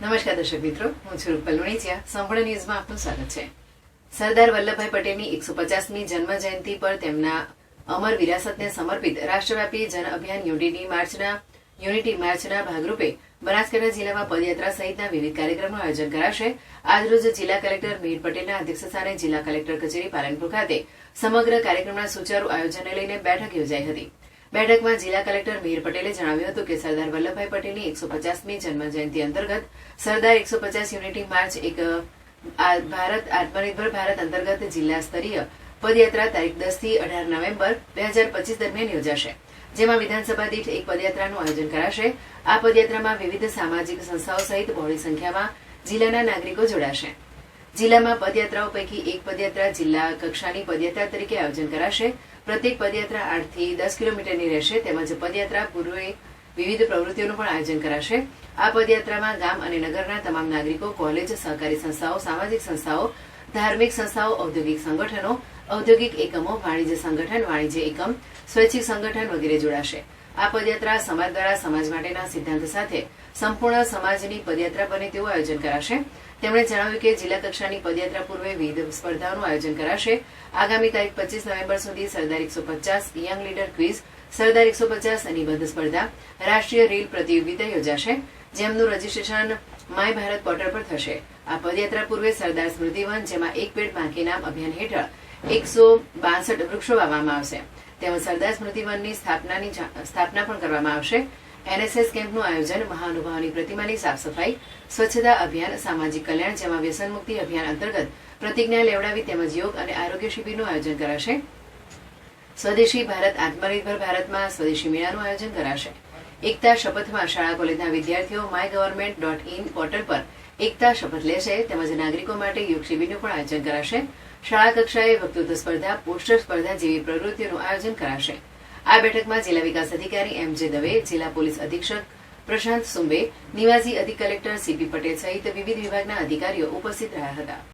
નમસ્કાર દર્શક મિત્રો, હું છું રૂપલ લુણીચિયા. સંપૂર્ણ ન્યૂઝમાં આપનું સ્વાગત છે. સરદાર વલ્લભભાઈ પટેલની એકસો પચાસમી જન્મ જયંતિ પર તેમના અમર વિરાસતને સમર્પિત રાષ્ટ્રવ્યાપી જન અભિયાન યુનિટી માર્ચના યુનિટી માર્ચના ભાગરૂપે બનાસકાંઠા જિલ્લામાં પદયાત્રા સહિતના વિવિધ કાર્યક્રમનું આયોજન કરાશે. આજરોજ જિલ્લા કલેક્ટર મિહિર પટેલના અધ્યક્ષસ્થાને જિલ્લા કલેક્ટર કચેરી પાલનપુર ખાતે સમગ્ર કાર્યક્રમના સુચારુ આયોજનને લઈને બેઠક યોજાઈ હતી. બેઠકમાં જિલ્લા કલેક્ટર મિહિર પટેલે જણાવ્યું હતું કે સરદાર વલ્લભભાઈ પટેલની એકસો પચાસમી જન્મ જયંતિ અંતર્ગત સરદાર એકસો પચાસ યુનિટી માર્ચ એક ભારત, આત્મનિર્ભર ભારત અંતર્ગત જિલ્લા સ્તરીય પદયાત્રા તારીખ દસથી અઢાર નવેમ્બર બે હજાર પચીસ દરમિયાન યોજાશે. જેમાં વિધાનસભા દીઠ એક પદયાત્રાનું આયોજન કરાશે. આ પદયાત્રામાં વિવિધ સામાજિક સંસ્થાઓ સહિત બહોળી સંખ્યામાં જિલ્લાના નાગરિકો જોડાશે. જિલ્લામાં પદયાત્રાઓ પૈકી એક પદયાત્રા જિલ્લા કક્ષાની પદયાત્રા તરીકે આયોજન કરાશે. પ્રત્યેક પદયાત્રા આઠથી દસ કિલોમીટરની રહેશે. તેમજ પદયાત્રા પૂર્વે વિવિધ પ્રવૃત્તિઓનું પણ આયોજન કરાશે. આ પદયાત્રામાં ગામ અને નગરના તમામ નાગરિકો, કોલેજ, સહકારી સંસ્થાઓ, સામાજિક સંસ્થાઓ, ધાર્મિક સંસ્થાઓ, ઔદ્યોગિક સંગઠનો, ઔદ્યોગિક એકમો, વાણિજ્ય સંગઠન, વાણિજ્ય એકમ, સ્વૈચ્છિક સંગઠન વગેરે જોડાશે. આ પદયાત્રા સમાજ દ્વારા સમાજ માટેના સિદ્ધાંત સાથે સંપૂર્ણ સમાજની પદયાત્રા બને તેવું આયોજન કરાશે. તેમણે જણાવ્યું કે જિલ્લા કક્ષાની પદયાત્રા પૂર્વે વિવિધ સ્પર્ધાઓનું આયોજન કરાશે. આગામી તારીખ પચીસ નવેમ્બર સુધી સરદાર એકસો પચાસ, યંગ લીડર ક્વિઝ, સરદાર એકસો પચાસ નિબંધ સ્પર્ધા, રાષ્ટ્રીય રીલ પ્રતિયોગિતા યોજાશે, જેમનું રજીસ્ટ્રેશન માય ભારત પોર્ટલ પર થશે. આ પદયાત્રા પૂર્વે સરદાર સ્મૃતિવન, જેમાં એક પેડ બાકી નામ અભિયાન હેઠળ એકસો બાસઠ વૃક્ષો વાવવામાં આવશે. તેમજ સરદાર સ્મૃતિવનની સ્થાપનાની સ્થાપના પણ કરવામાં આવશે. એનએસએસ કેમ્પનું આયોજન મહાનુભાવોની પ્રતિમાની સાફ સફાઈ સ્વચ્છતા અભિયાન, સામાજિક કલ્યાણ જેમાં વ્યસન મુક્તિ અભિયાન અંતર્ગત પ્રતિજ્ઞા લેવડાવી તેમજ યોગ અને આરોગ્ય શિબિરનું આયોજન કરાશે. સ્વદેશી ભારત, આત્મનિર્ભર ભારતમાં સ્વદેશી મેળાનું આયોજન કરાશે. એકતા શપથમાં શાળા કોલેજના વિદ્યાર્થીઓ my government dot in portal પર એકતા શપથ લેશે તેમજ નાગરિકો માટે યોગ શિબિરનું પણ આયોજન કરાશે. શાળા કક્ષાએ વક્તૃત્વ સ્પર્ધા, પોસ્ટર સ્પર્ધા જેવી પ્રવૃત્તિઓનું આયોજન કરાશે. આ બેઠકમાં જિલ્લા વિકાસ અધિકારી એમ જે દવે, જિલ્લા પોલીસ અધિક્ષક પ્રશાંત સુંબે, નિવાસી અધિક કલેક્ટર સીપી પટેલ સહિત વિવિધ વિભાગના અધિકારીઓ ઉપસ્થિત રહ્યા હતા.